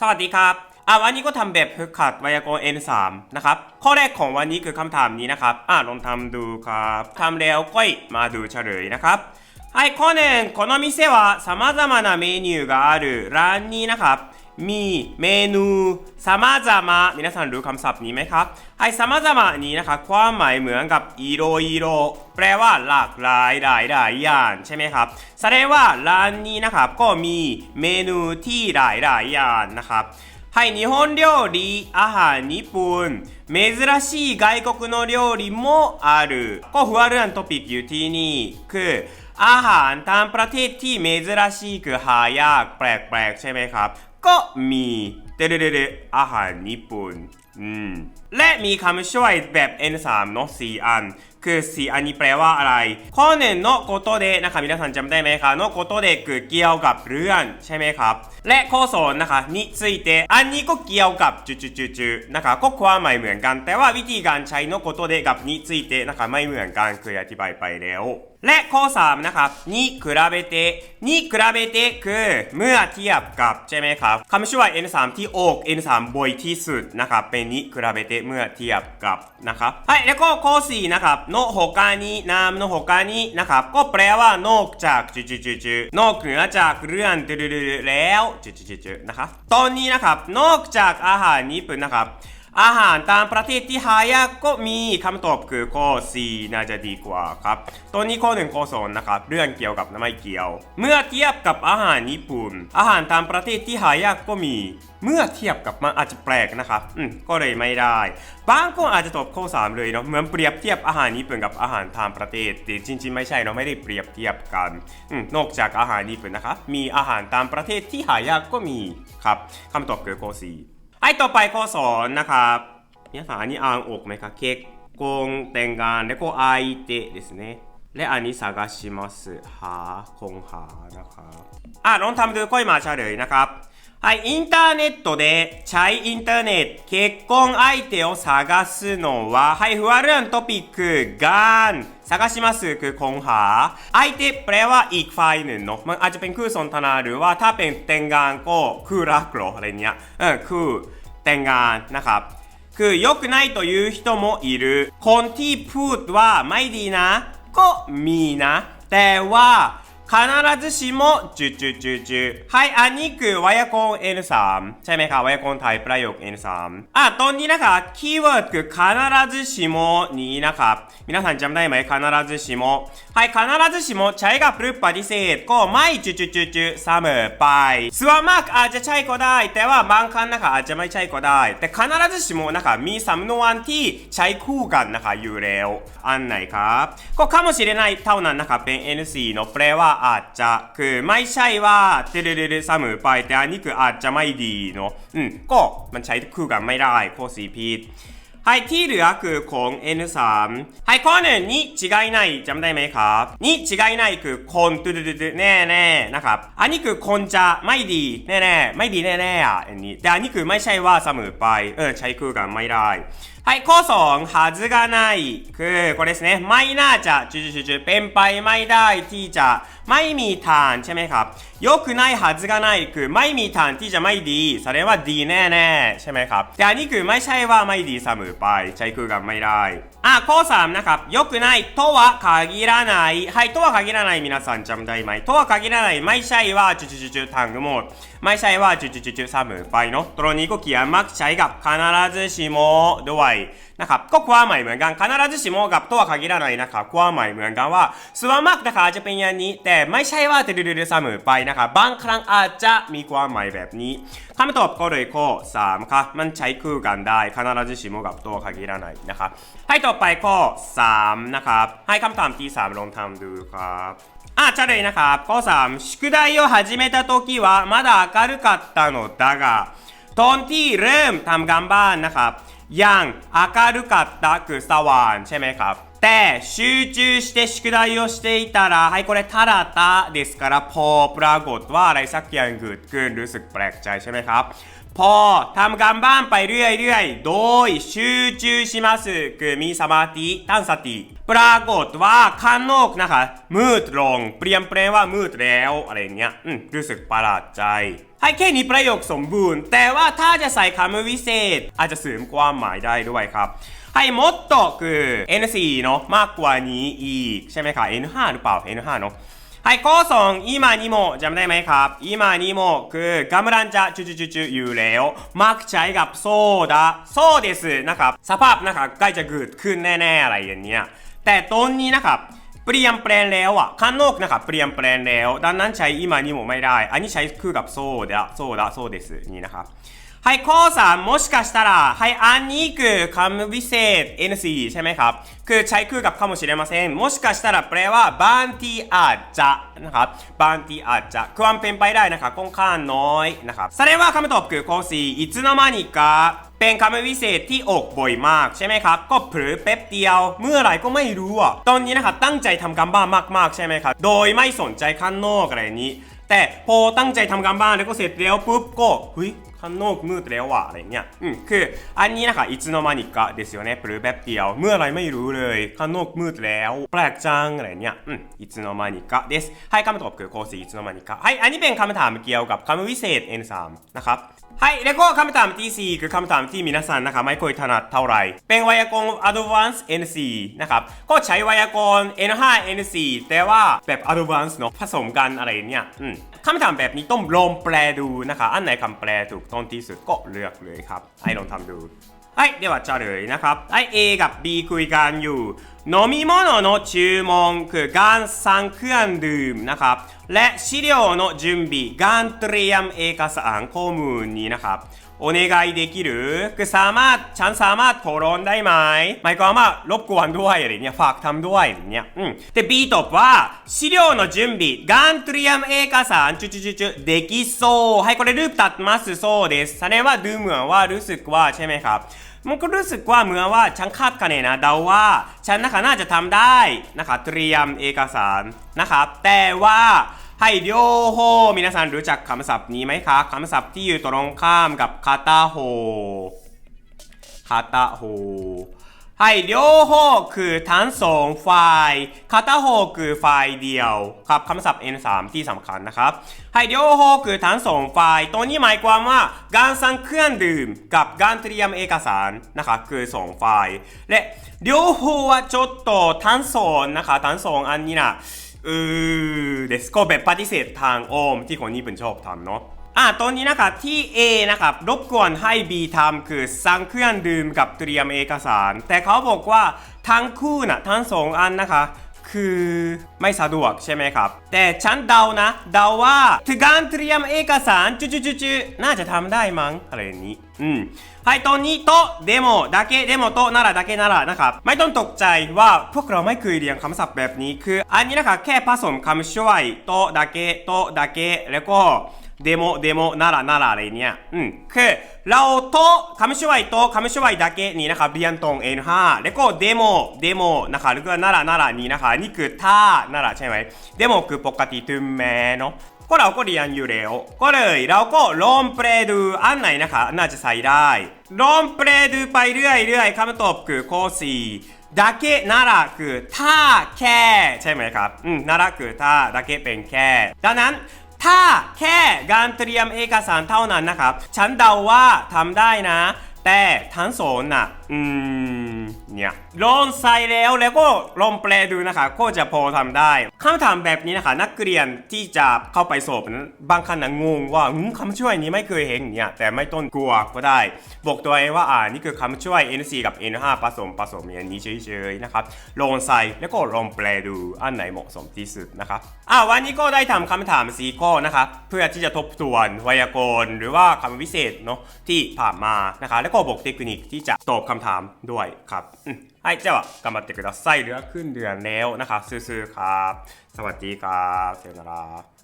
สวัสดีครับอ่ะวันนี้ก็ทำแบบฝึกหัดไวยากรณ์ N3 นะครับ ข้อแรกของวันนี้คือคำถามนี้นะครับ อ่ะลองทำดูครับทำแล้วก็มาดูเฉลยนะครับはいข้อหนึ่งこの店は様々なメニューがあるร้านนี้นะครับ มีเมนู様々皆さんรู้คำศัพท์นี้ไหมครับไอ้様々นี้นะครับความหมายเหมือนกับอีโรอีโรแปลว่าหลากหลายหลายหลายอย่างใช่ไหมครับแสดงว่าร้านนี้นะครับก็มีเมนูที่หลายหลายอย่างนะครับ はい、日本料理、อาหารญี่ปุ่น珍しい外国の料理もあるก็หัวเรื่องท็อปิกอยู่ที่นี่ คืออาหารตามประเทศที่珍しいคือหายากแปลกๆ ใช่ไหมครับ ก็มีเดเดเดอาหารญี่ปุ่นอืมและมีคำช่วยแบบ N3 เนาะ4อัน คือ4อันนี้แปลว่าอะไร ข้อหนึ่งのことでนะครับ皆さんจำได้ไหมครับのことでคือเกี่ยวกับเรื่องใช่ไหมครับ และข้อสองนะคะについてอันนี้ก็เกี่ยวกับจุจุๆๆนะครับก็ความหมายเหมือนกัน แต่ว่าวิธีการใช้のことでกับについてนะครับไม่เหมือนกันเคยอธิบายไปแล้ว และข้อ 3 นะครับนี่คุราเบเตะนิคุราเบเตะคือ เมื่อเทียบกับใช่ไหมครับคำช่วย N3 ที่โอก N3 บ่อยที่สุดนะครับเป็นนี่คุราเบเตะเมื่อเทียบกับนะครับはいแล้วก็ข้อ 4 นะครับโนโฮกานินามโนโฮกานินะครับก็แปลว่านอกจากจุจุจุนอกเหนือจากเรื่องดืดแล้วจุจุจุนะครับตอนนี้นะครับนอกจากอาหารญี่ปุ่นนะครับ อาหารตามประเทศที่หายากก็มีคำตอบคือข้อ4น่าจะดีกว่าครับ ตัวนี้ข้อหนึ่งข้อสองนะครับ เรื่องเกี่ยวกับไม่เกี่ยว เมื่อเทียบกับอาหารญี่ปุ่น อาหารตามประเทศที่หายากก็มี เมื่อเทียบกับมันอาจจะแปลกนะครับ อืมก็เลยไม่ได้บางคนอาจจะตอบข้อ 3 เลยเนาะ เหมือนเปรียบเทียบอาหารญี่ปุ่นกับอาหารตามประเทศ แต่จริง ๆ ไม่ใช่เนาะ ไม่ได้เปรียบเทียบกันอืมนอกจากอาหารญี่ปุ่นนะครับ มีอาหารตามประเทศที่หายากก็มีครับคำตอบคือข้อ 4 はい、ต่อไปข้อสอนนะครับ皆さんอันนี้อ่านออกไหมครับ結婚แต่งงานแล้วก็相手ですねและอันนี้探しますหาคงหานะครับอ่ะลองทำดูค่อยมาเฉลยนะครับ はい、インターネットでใช้อินเทอร์เน็ต結婚相手を探すのははいふわるんトピックการ探しますคือคงหา相手แปลว่าอีกฝ่ายหนึ่งเนาะมันอาจจะเป็นคู่สนทนาหรือว่าถ้าเป็นแต่งงานก็คู่รักเหรออะไรเนี้ยเออคือแต่งงานนะครับ คือ良くないという人もいるคนที่พูดว่าไม่ดีนะ ก็มีนะ แต่ว่า 必ずしもจุดจุดจุดจุดはいอันนี้คือไวยากรณ์ N3 ใช่ไหมครับไวยากรณ์ไทยประโยค N3 อ่ะตอนนี้นะครับคีย์เวิร์ดคือ必ずしもนี้นะครับ皆さんจำได้ไหม必ずしもはい必ずしもใช้กับรูปปฏิเสธก็ไม่จุดจุดจุดจุดเสมอไปส่วนมากอาจจะใช่ก็ได้ แต่ว่าบางครั้งนะคะอาจจะไม่ใช่ก็ได้ แต่必ずしもนะคะมีสำนวนที่ใช้คู่กันนะคะอยู่แล้วอันไหนครับ ก็かもしれないเท่านั้นนะคะเป็น NC เนอะแปลว่า อาจจะคือไม่ใช่ว่าเตเรเรเสมอไป แต่อันนี้คืออาจจะไม่ดีเนาะอืมก็มันใช้คู่กันไม่ได้ข้อสีผิด はい、ที่เหลือคือของ N3 はいข้อหนึ่งに違いないจำได้ไหมครับに違いないคือคนตุดๆๆแน่ๆนะครับ อันนี้คือคนจะไม่ดีแน่ๆ ไม่ดีแน่ๆอ่ะอันนี้ แต่อันนี้คือไม่ใช่ว่าเสมอไป เออใช้คู่กันไม่ได้ はい、コソン、はずがない、く、これですね。マイナーチャ、チュチュチュチュ、ペンパイ、マイダイ、ティーチャー、マイミーターン、チェメカ。よくないはずがないく、マイミーターン、ティーチャー、マイディー、それはディーねーねー、チェメカ。で、あにく、マイシャイは、マイディー、サム、パイ、チャイクーガン、マイライ。あ、コーさん、なんか、よくないとは限らない。はい、とは限らない皆さん、ジャムダイマイ。とは限らない、マイシャイは、チュチュチュチュ、タングモー。マイシャイは、チュチュチュチュ、サム、パイの、トロニコキアマクシャイが、必ずしも、ドワイ。นะครับก็ความหมายเหมือนกัน必ずしもกับとは限らないนะครับความหมายเหมือนกันว่าส่วนมากนะคะจะเป็นอย่างนี้ แต่ไม่ใช่ว่าจะดื้อๆเสมอไปนะครับบางครั้งอาจจะมีความหมายแบบนี้คำตอบก็เลยข้อ3ครับมันใช้คู่กันได้必ずしもกับとは限らないนะครับให้ต่อไปข้อ3นะครับให้คำถามที่3ลองทำดูครับ อ่ะเฉลยนะครับข้อ3宿題を始めた時はまだ明るかったのだがตอนที่เริ่มทำการบ้านนะครับ ยัง明るかったคือสว่างใช่ไหมครับ แต่集中して宿題をしていたらはいこれただたですからพอปรากฏว่าอะไรสักอย่างเกิดขึ้นรู้สึกแปลกใจใช่ไหมครับ พอทำการบ้านไปเรื่อยๆ โดย集中しますคือมีสมาธิตั้งสติ ปรากฏว่าข้างนอกนะคะ มืดลง เปลี่ยนแปลงว่ามืดแล้วอะไรเงี้ยอืมรู้สึกประหลาดใจ ให้แค่นี้ประโยคสมบูรณ์ แต่ว่าถ้าจะใส่คำวิเศษ อาจจะเสริมความหมายได้ด้วยครับ ให้มดโตคือ N4 เนาะมากกว่านี้อีก ใช่ไหมครับ N5 หรือเปล่า N5 เนาะให้ข้อ2今にもจำได้ไหมครับ今にもคือกำลังจะจุจุๆๆอยู่แล้ว มักใช้กับโซดาโซเดสนะครับ สภาพนะครับใกล้จะเกิดขึ้นแน่ๆอะไรอย่างเงี้ย แต่ตอนนี้นะครับ เปลี่ยนแปลงแล้วอ่ะข้างนอกนะครับเปลี่ยนแปลงแล้ว ดังนั้นใช้今にもไม่ได้ อันนี้ใช้คู่กับโซดาโซดาโซเดสนี่นะครับ ให้ข้อ3もしかしたらให้อันนี้คือคำวิเศษ NC ใช่ไหมครับ คือใช้คู่กับคำもしれませんもしかしたらแปลว่าบางทีอาจจะนะครับบางทีอาจจะความเป็นไปได้นะครับค่อนข้างน้อยนะครับแสดงว่าคำตอบคือข้อ4いつの間にか เป็นคำวิเศษที่อกบ่อยมากใช่ไหมครับ ก็เผลอแป๊บเดียว เมื่อไหร่ก็ไม่รู้อะตอนนี้นะครับตั้งใจทำการบ้านมากๆใช่ไหมครับ โดยไม่สนใจข้างนอกอะไรนี้ แต่พอตั้งใจทำการบ้านแล้วก็เสร็จแล้วปุ๊บก็เฮ้ยข้างนกมืดแล้วว่ะอะไรเงี้ย อืม คือ อันนี้นะคะอิซุโนมานิกะเดซิโอนะหรือแบบเดียว เมื่อไรไม่รู้เลย ข้างนกมืดแล้ว แปลกจังอะไรเงี้ย อืมอิซุโนมานิกะเดสให้คำตอบคือโคสิอิซุโนมานิกะให้อันนี้เป็นคำถามเกี่ยวกับคำวิเศษ N3 นะครับใはい。แล้วก็คำถามที่ 4 คือคำถามที่มีนาซันนะคะไม่ค่อยถนัดเท่าไหร่ เป็นไวยากรณ์ Advanced N4 นะครับ ก็ใช้ไวยากรณ์ N5 N4 แต่ว่าแบบ advance เนาะผสมกันอะไรเนี่ย อืมคำถามแบบนี้ต้องลองแปลดูนะคะ อันไหนคำแปลถูกต้นที่สุดก็เลือกเลยครับให้ลองทำดูไอ้เดี๋ยวเลยนะครับไอ้ A กับ B คุยกันอยู่ 飲み物の注文คือการสั่งเครื่องดื่มนะครับ และ資料の準備การเตรียมเอกสารข้อมูลนี้นะครับโอเนกายเดกิรุคือสามารถฉันสามารถขอร้องได้ไหมหมายความว่ารบกวนด้วยอะไรเนี่ยฝากทำด้วยอะไรเนี่ยอืมแต่ B ตอบว่า資料の準備การเตรียมเอกสารจุจุจุจุできそうให้これรูปตัดมาสそうですแสดงว่าดูเหมือนว่ารู้สึกว่าใช่ไหมครับ มันก็รู้สึกว่าเหมือนว่าฉันคาดคะเนนะเดาว่า ฉันนะคะน่าจะทำได้นะคะเตรียมเอกสารนะครับ แต่ว่าให้โยโฮมินาซันรู้จักคำศัพท์นี้ไหมคะคำศัพท์ที่อยู่ตรงข้ามกับคาตาโฮคาตาโฮ ให้両方คือทั้งสองฝ่ายคาตาโฮคือฝ่ายเดียวครับคำศัพท์ N3 ที่สำคัญนะครับ ให้両方คือทั้งสองฝ่ายตัวนี้หมายความว่าการสั่งเครื่องดื่มกับการเตรียมเอกสารนะคะคือสองฝ่าย และ両方はちょっとทั้งสองนะคะทั้งสองอันนี้นะเออเดสก็แบบปฏิเสธทางอ้อมที่คนญี่ปุ่นชอบทำเนาะ อ่ะตอนนี้นะครับที่ A นะครับรบกวนให้ B ทำคือสั่งเครื่องดื่มกับเตรียมเอกสาร แต่เขาบอกว่าทั้งคู่นะทั้งสองอันนะคะ คือไม่สะดวกใช่ไหมครับ แต่ฉันเดานะ เดาว่าถึงการเตรียมเอกสารจุๆๆๆน่าจะทำได้มั้งอะไรอย่างนี้ อืมはいตอนนี้โตะเดโมだけเดโมโตะならだけならนะครับ ไม่ต้องตกใจว่าพวกเราไม่เคยเรียนคำศัพท์แบบนี้ คืออันนี้นะครับแค่ผสมคำช่วยโตะだけโตะだけแล้วก็ เดโมเดโมนารานาราอะไรเนี่ย อืม คือเราโตคำช่วยโตคำช่วยだけนี้นะครับเรียนตรง N5 แล้วก็เดโมเดโมนะคะหรือก็นารานารานี้นะคะ นี่คือท่านาราใช่ไหมเดโมคือปกติถึงแม้เนาะ ก็เราก็เรียนอยู่แล้ว ก็เลยเราก็ลองแปลดูอันไหนนะคะ น่าจะใส่ได้ลองแปลดูไปเรื่อยๆคำตอบคือข้อ4だけนาราคือท่าแค่ใช่ไหมครับ อืมนาราคือท่าだけเป็นแค่ ดังนั้น ถ้าแค่การเตรียมเอกสารเท่านั้นนะครับ ฉันเดาว่าทำได้นะ แต่ทั้งสองน่ะ อืม เนี่ยลองใส่แล้วแล้วก็ลองแปลดูนะคะ ก็จะพอทำได้คำถามแบบนี้นะคะ นักเรียนที่จะเข้าไปสอบนั้นบางครั้งนะงงว่าหืมคำช่วยนี้ไม่เคยเห็นเนี่ยแต่ไม่ต้องกลัวก็ได้ บอกตัวเองว่าอ่านี่คือคำช่วย N4 กับ N5 ผสมผสมอย่างนี้เฉยๆนะครับลองใส่แล้วก็ลองแปลดูอันไหนเหมาะสมที่สุดนะครับอ่าวันนี้ก็ได้ทำคำถามสีข้อนะครับเพื่อที่จะทบทวนไวยากรณ์หรือว่าคำวิเศษเนาะที่ผ่านมานะคะ แล้วก็บอกเทคนิคที่จะตอบคำถามด้วยครับうん。はい、じゃあ、頑張ってください。ルアクンルアネオ、なんススーカー、サワディーかー、さよなら。